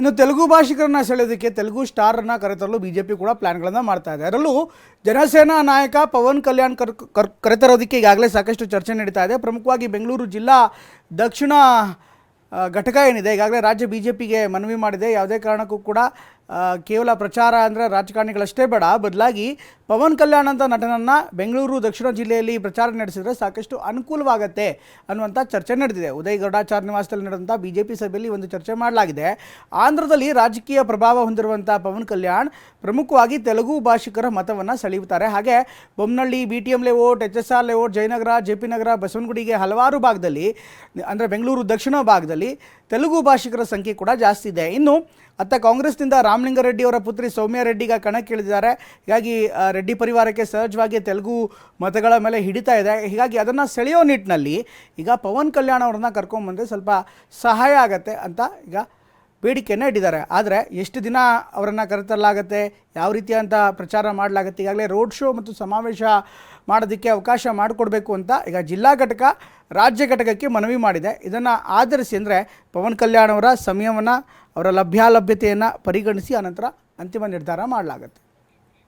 ಇನ್ನು ತೆಲುಗು ಭಾಷಿಕರನ್ನ ಸೆಳೆಯೋದಕ್ಕೆ ತೆಲುಗು ಸ್ಟಾರನ್ನು ಕರೆತರಲು ಬಿಜೆಪಿ ಕೂಡ ಪ್ಲ್ಯಾನ್ಗಳನ್ನು ಮಾಡ್ತಾ ಇದೆ. ಅದರಲ್ಲೂ ಜನಸೇನಾ ನಾಯಕ ಪವನ್ ಕಲ್ಯಾಣ್ ಕರ್ ಕರ್, ಕರೆತರೋದಕ್ಕೆ ಈಗಾಗಲೇ ಸಾಕಷ್ಟು ಚರ್ಚೆ ನಡೀತಾ ಇದೆ. ಪ್ರಮುಖವಾಗಿ ಬೆಂಗಳೂರು ಜಿಲ್ಲಾ ದಕ್ಷಿಣ ಘಟಕ ಏನಿದೆ, ಈಗಾಗಲೇ ರಾಜ್ಯ ಬಿ ಜೆ ಪಿಗೆ ಮನವಿ ಮಾಡಿದೆ. ಯಾವುದೇ ಕಾರಣಕ್ಕೂ ಕೂಡ ಕೇವಲ ಪ್ರಚಾರ ಅಂದರೆ ರಾಜಕಾರಣಿಗಳಷ್ಟೇ ಬೇಡ. ಬದಲಾಗಿ ಪವನ್ ಕಲ್ಯಾಣ್ ಅಂತ ನಟನನ್ನು ಬೆಂಗಳೂರು, ದಕ್ಷಿಣ ಜಿಲ್ಲೆಯಲ್ಲಿ ಪ್ರಚಾರ ನಡೆಸಿದರೆ ಸಾಕಷ್ಟು ಅನುಕೂಲವಾಗತ್ತೆ ಅನ್ನುವಂಥ ಚರ್ಚೆ ನಡೆದಿದೆ. ಉದಯ್ ಗರುಡಾಚಾರ್ ನಿವಾಸದಲ್ಲಿ ನಡೆದಂಥ ಬಿ ಜೆ ಪಿ ಸಭೆಯಲ್ಲಿ ಒಂದು ಚರ್ಚೆ ಮಾಡಲಾಗಿದೆ. ಆಂಧ್ರದಲ್ಲಿ ರಾಜಕೀಯ ಪ್ರಭಾವ ಹೊಂದಿರುವಂಥ ಪವನ್ ಕಲ್ಯಾಣ್ ಪ್ರಮುಖವಾಗಿ ತೆಲುಗು ಭಾಷಿಕರ ಮತವನ್ನು ಸೆಳೆಯುತ್ತಾರೆ. ಹಾಗೆ Bommanahalli B T M layout H S R layout Jayanagar, J P Nagar, ಬಸವನಗುಡಿಗೆ ಹಲವಾರು ಭಾಗದಲ್ಲಿ, ಅಂದರೆ ಬೆಂಗಳೂರು ದಕ್ಷಿಣ ಭಾಗದಲ್ಲಿ ತೆಲುಗು ಭಾಷಿಕರ ಸಂಖ್ಯೆ ಕೂಡ ಜಾಸ್ತಿ ಇದೆ. ಇನ್ನು ಅತ್ತ ಕಾಂಗ್ರೆಸ್ನಿಂದ ರಾಮಲಿಂಗಾರೆಡ್ಡಿ ಅವರ ಪುತ್ರಿ ಸೌಮ್ಯ ರೆಡ್ಡಿಗ ಕಣಕ್ಕಿಳಿದಿದ್ದಾರೆ ಹೀಗಾಗಿ ರೆಡ್ಡಿ ಪರಿವಾರಕ್ಕೆ ಸಹಜವಾಗಿ ತೆಲುಗು ಮತಗಳ ಮೇಲೆ ಹಿಡಿತಾ ಇದೆ. ಹೀಗಾಗಿ ಅದನ್ನು ಸೆಳೆಯೋ ನಿಟ್ಟಿನಲ್ಲಿ ಈಗ ಪವನ್ ಕಲ್ಯಾಣ್ ಅವ್ರನ್ನ ಕರ್ಕೊಂಬಂದರೆ ಸ್ವಲ್ಪ ಸಹಾಯ ಆಗತ್ತೆ ಅಂತ ಈಗ ಬೇಡಿಕೆಯನ್ನು ಇಟ್ಟಿದ್ದಾರೆ. ಆದರೆ ಎಷ್ಟು ದಿನ ಅವರನ್ನು ಕರೆತರಲಾಗತ್ತೆ, ಯಾವ ರೀತಿಯಂಥ ಪ್ರಚಾರ ಮಾಡಲಾಗುತ್ತೆ, ಈಗಾಗಲೇ ರೋಡ್ ಶೋ ಮತ್ತು ಸಮಾವೇಶ ಮಾಡೋದಕ್ಕೆ ಅವಕಾಶ ಮಾಡಿಕೊಡ್ಬೇಕು ಅಂತ ಈಗ ಜಿಲ್ಲಾ ಘಟಕ, ರಾಜ್ಯ ಘಟಕಕ್ಕೆ ಮನವಿ ಮಾಡಿದೆ. ಇದನ್ನು ಆಧರಿಸಿ ಅಂದರೆ ಪವನ್ ಕಲ್ಯಾಣ್ ಅವರ ಸಮಯವನ್ನು, ಅವರ ಲಭ್ಯಾಲಭ್ಯತೆಯನ್ನು ಪರಿಗಣಿಸಿ ಅನಂತರ ಅಂತಿಮ ನಿರ್ಧಾರ ಮಾಡಲಾಗುತ್ತೆ.